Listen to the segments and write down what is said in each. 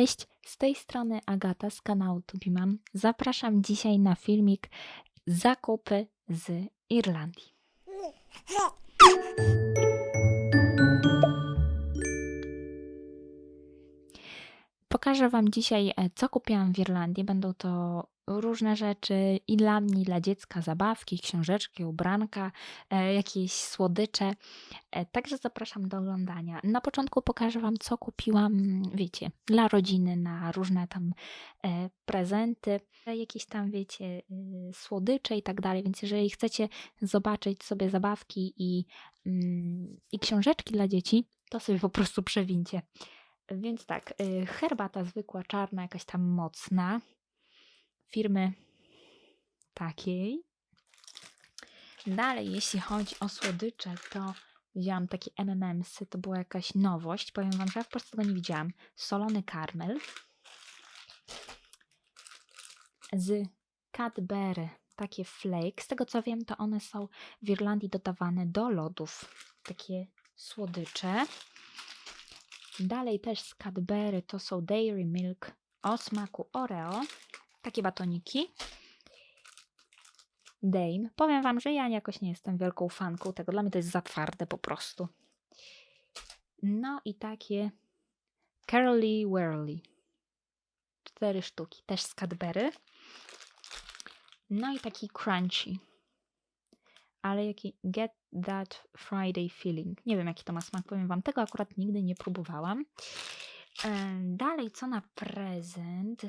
Cześć, z tej strony Agata z kanału Tubimam. Zapraszam dzisiaj na filmik zakupy z Irlandii. Pokażę Wam dzisiaj, e, co kupiłam w Irlandii. Będą to różne rzeczy i dla mnie, i dla dziecka, zabawki, książeczki, ubranka, e, jakieś słodycze. E, Także zapraszam do oglądania. Na początku pokażę Wam, co kupiłam, wiecie, dla rodziny na różne tam e, prezenty, jakieś tam, wiecie, słodycze i tak dalej. Więc jeżeli chcecie zobaczyć sobie zabawki i, mm, i książeczki dla dzieci, to sobie po prostu przewincie. Więc tak, herbata zwykła, czarna, jakaś tam mocna, firmy takiej. Dalej, jeśli chodzi o słodycze, to wzięłam takie M&M'sy, to była jakaś nowość. Powiem Wam, że ja w Polsce tego nie widziałam. Solony karmel z Cadbury, takie flake. Z tego co wiem, to one są w Irlandii dodawane do lodów. Takie słodycze. Dalej też z Cadbury to są Dairy Milk o smaku Oreo. Takie batoniki. Dame. Powiem Wam, że ja jakoś nie jestem wielką fanką tego. Dla mnie to jest za twarde po prostu. No i takie Caroly Whirly. Cztery sztuki. Też z Cadbury. No i taki crunchy. Ale jaki Get That Friday Feeling. Nie wiem, jaki to ma smak, powiem Wam. Tego akurat nigdy nie próbowałam. E, Dalej, co na prezent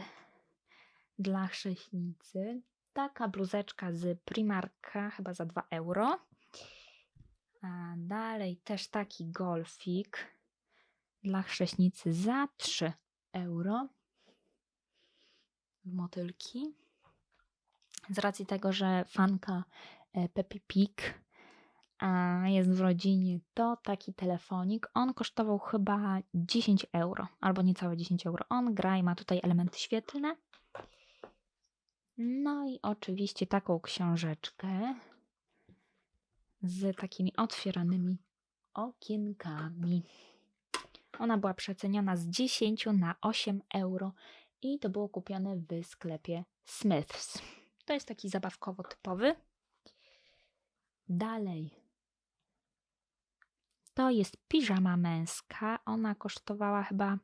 dla chrześnicy? Taka bluzeczka z Primarka, chyba za 2 euro. A dalej też taki golfik dla chrześnicy za 3 euro. Motylki. Z racji tego, że fanka e, Peppy Pig jest w rodzinie, to taki telefonik. On kosztował chyba 10 euro, albo niecałe 10 euro. On gra i ma tutaj elementy świetlne. No i oczywiście taką książeczkę z takimi otwieranymi okienkami. Ona była przeceniona z 10 na 8 euro i to było kupione w sklepie Smiths. To jest taki zabawkowo typowy. Dalej. To jest piżama męska. Ona kosztowała chyba,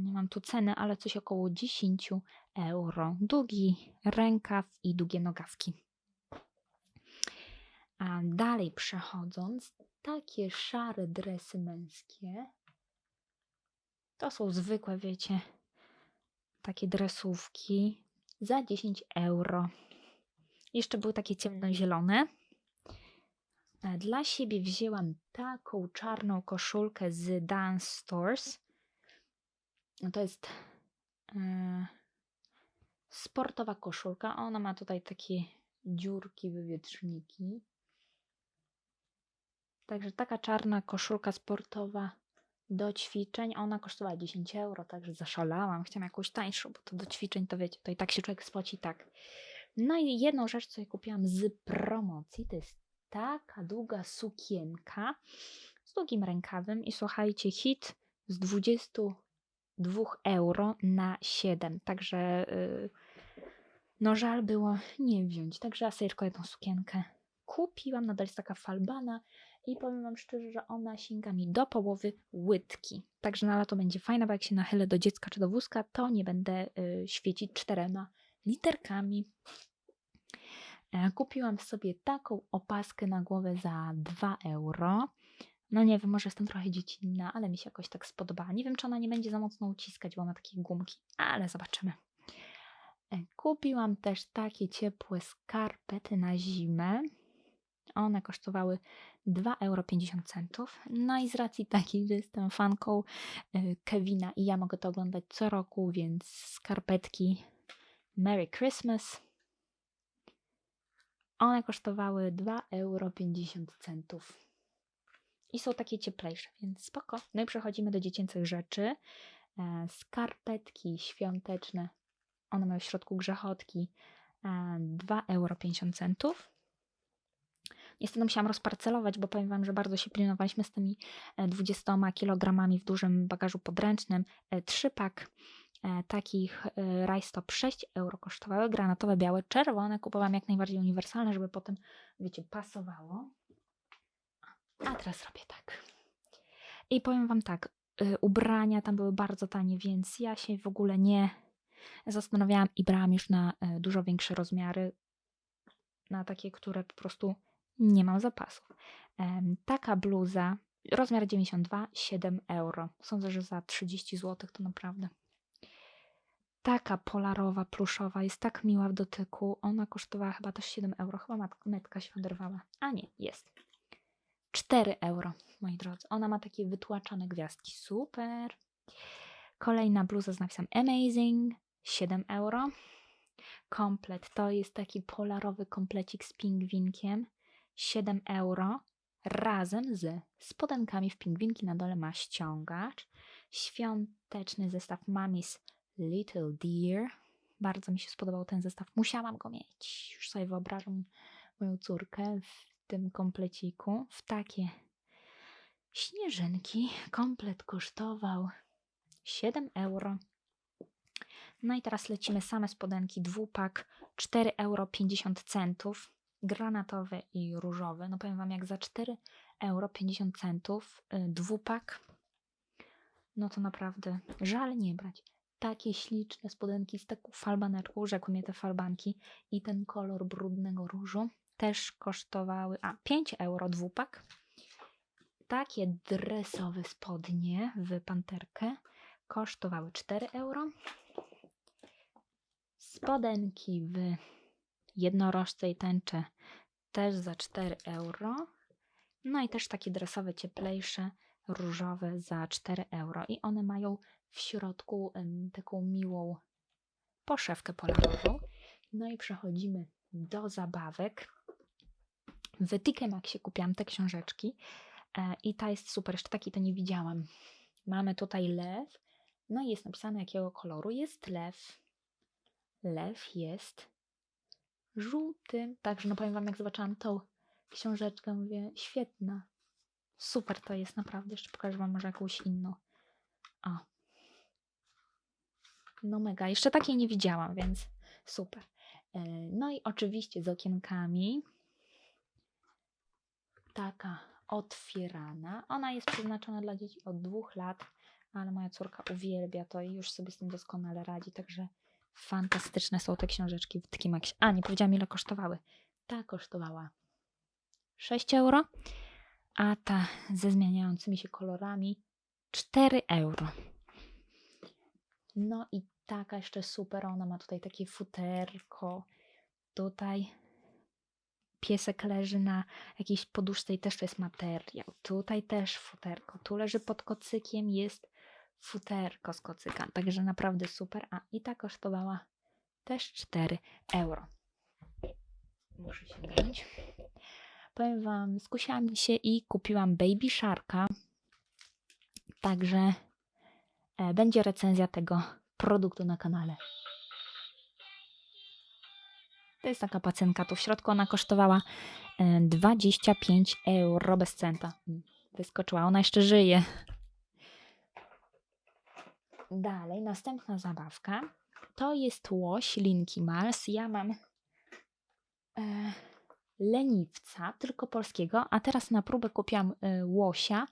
nie mam tu ceny, ale coś około 10 euro. Długi rękaw i długie nogawki. A dalej przechodząc, takie szare dresy męskie. To są zwykłe, wiecie, takie dresówki za 10 euro. Jeszcze były takie ciemnozielone. E, Dla siebie wzięłam taką czarną koszulkę z Dance Stores. No To jest e, sportowa koszulka. Ona ma tutaj takie dziurki, wywietrzniki. Także taka czarna koszulka sportowa do ćwiczeń. Ona kosztowała 10 euro, także zaszalałam. Chciałam jakąś tańszą, bo to do ćwiczeń to wiecie, i tak się człowiek spoci tak. No i jedną rzecz, co ja kupiłam z promocji, to jest taka długa sukienka z długim rękawem i słuchajcie, hit z 22 euro na 7. Także yy, no żal było nie wziąć. Także ja sobie tylko jedną sukienkę kupiłam. Nadal jest taka falbana i powiem Wam szczerze, że ona sięga mi do połowy łydki. Także na lato będzie fajna, bo jak się nachylę do dziecka czy do wózka, to nie będę y, świecić czterema literkami. E, Kupiłam sobie taką opaskę na głowę za 2 euro. No nie wiem, może jestem trochę dziecinna, ale mi się jakoś tak spodobała. Nie wiem, czy ona nie będzie za mocno uciskać, bo ma takie gumki, ale zobaczymy. E, Kupiłam też takie ciepłe skarpety na zimę. One kosztowały 2,50 euro. No i z racji takiej, że jestem fanką e, Kevina i ja mogę to oglądać co roku, więc skarpetki Merry Christmas. One kosztowały 2,50 euro. I są takie cieplejsze, więc spoko. No i przechodzimy do dziecięcych rzeczy. E, Skarpetki świąteczne. One mają w środku grzechotki. e, 2,50 euro. Niestety musiałam rozparcelować, bo powiem Wam, że bardzo się pilnowaliśmy z tymi e, 20 kilogramami w dużym bagażu podręcznym. E, Trzy pak e, takich e, rajstop 6 euro kosztowały, granatowe, białe, czerwone. Kupowałam jak najbardziej uniwersalne, żeby potem, wiecie, pasowało. A teraz robię tak. I powiem Wam tak, y, ubrania tam były bardzo tanie, więc ja się w ogóle nie zastanawiałam i brałam już na e, dużo większe rozmiary, na takie, które po prostu nie mam zapasów. Taka bluza, rozmiar 92, 7 euro. Sądzę, że za 30 zł to naprawdę. Taka polarowa, pluszowa, jest tak miła w dotyku. Ona kosztowała chyba też 7 euro. Chyba metka się oderwała. A nie, jest. 4 euro, moi drodzy. Ona ma takie wytłaczane gwiazdki. Super. Kolejna bluza z napisem Amazing. 7 euro. Komplet to jest taki polarowy komplecik z pingwinkiem. 7 euro. Razem z spodenkami w pingwinki na dole ma ściągacz. Świąteczny zestaw Mamis Little Dear. Bardzo mi się spodobał ten zestaw. Musiałam go mieć. Już sobie wyobrażam moją córkę w tym kompleciku. W takie śnieżynki. Komplet kosztował 7 euro. No i teraz lecimy same spodenki, dwupak, 4,50 euro centów, granatowy i różowy. No powiem Wam, jak za 4,50 euro y, dwupak, no to naprawdę żal nie brać. Takie śliczne spodenki z taką falbaneczką, rzekły mnie te falbanki i ten kolor brudnego różu też kosztowały, a 5 euro dwupak. Takie dresowe spodnie w panterkę kosztowały 4 euro spodenki w jednorożce i tęcze też za 4 euro. No i też takie dresowe, cieplejsze, różowe za 4 euro. I one mają w środku taką miłą poszewkę polarową. No i przechodzimy do zabawek. W Maxie kupiłam te książeczki e, i ta jest super. Jeszcze takiej to nie widziałam. Mamy tutaj lew. No i jest napisane jakiego koloru jest lew lew jest żółty. Także no powiem wam, jak zobaczyłam tą książeczkę, mówię, świetna. Super to jest naprawdę. Jeszcze pokażę wam może jakąś inną. O. No mega. Jeszcze takiej nie widziałam, więc super. E, No i oczywiście z okienkami. Taka otwierana. Ona jest przeznaczona dla dzieci od dwóch lat, ale moja córka uwielbia to i już sobie z tym doskonale radzi, także Fantastyczne są te książeczki w takim jakś. A, nie powiedziałam ile kosztowały. Ta kosztowała 6 euro, a ta ze zmieniającymi się kolorami 4 euro. No i taka jeszcze super, ona ma tutaj takie futerko. Tutaj piesek leży na jakiejś poduszce i też to jest materiał. Tutaj też futerko. Tu leży pod kocykiem, jest futerko z kocyka. Także naprawdę super. A i ta kosztowała też 4 euro. Muszę się wziąć. Powiem Wam, skusiłam się i kupiłam Baby Sharka. Także e, będzie recenzja tego produktu na kanale. To jest taka pacynka. Tu w środku ona kosztowała e, 25 euro bez centa. Mm, Wyskoczyła. Ona jeszcze żyje. Dalej, następna zabawka to jest łoś Linki Mars. Ja mam e, leniwca, tylko polskiego, a teraz na próbę kupiłam e, łosia,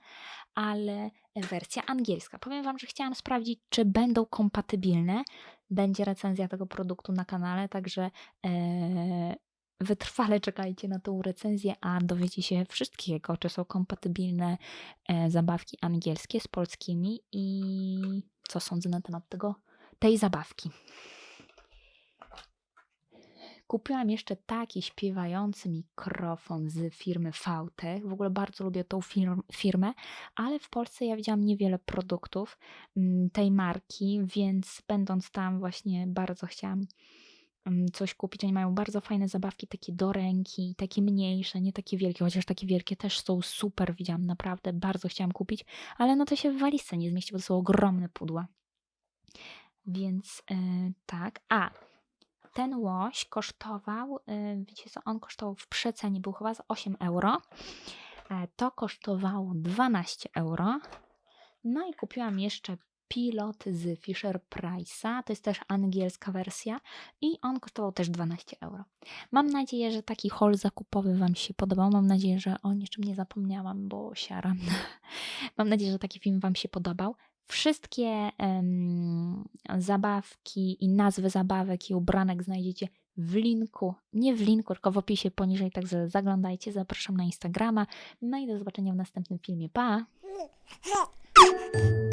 ale wersja angielska. Powiem Wam, że chciałam sprawdzić, czy będą kompatybilne. Będzie recenzja tego produktu na kanale, także e, wytrwale czekajcie na tą recenzję, a dowiecie się wszystkiego, czy są kompatybilne e, zabawki angielskie z polskimi i co sądzę na temat tego, tej zabawki. Kupiłam jeszcze taki śpiewający mikrofon z firmy VTech. W ogóle bardzo lubię tą firm, firmę, ale w Polsce ja widziałam niewiele produktów mm, tej marki, więc będąc tam właśnie bardzo chciałam mm, coś kupić. Oni mają bardzo fajne zabawki, takie do ręki, takie mniejsze, nie takie wielkie, chociaż takie wielkie też są super, widziałam naprawdę, bardzo chciałam kupić, ale no to się w walizce nie zmieści, bo to są ogromne pudła. Więc e, tak, a ten łoś kosztował, y, wiecie co, on kosztował w przecenie, był chyba za 8 euro. E, To kosztowało 12 euro. No i kupiłam jeszcze pilot z Fisher Price'a. To jest też angielska wersja i on kosztował też 12 euro. Mam nadzieję, że taki haul zakupowy Wam się podobał. Mam nadzieję, że o niczym nie zapomniałam, bo siaram. Mam nadzieję, że taki film Wam się podobał. Wszystkie em, zabawki i nazwy zabawek i ubranek znajdziecie w linku, nie w linku, tylko w opisie poniżej, także zaglądajcie. Zapraszam na Instagrama. No i do zobaczenia w następnym filmie. Pa!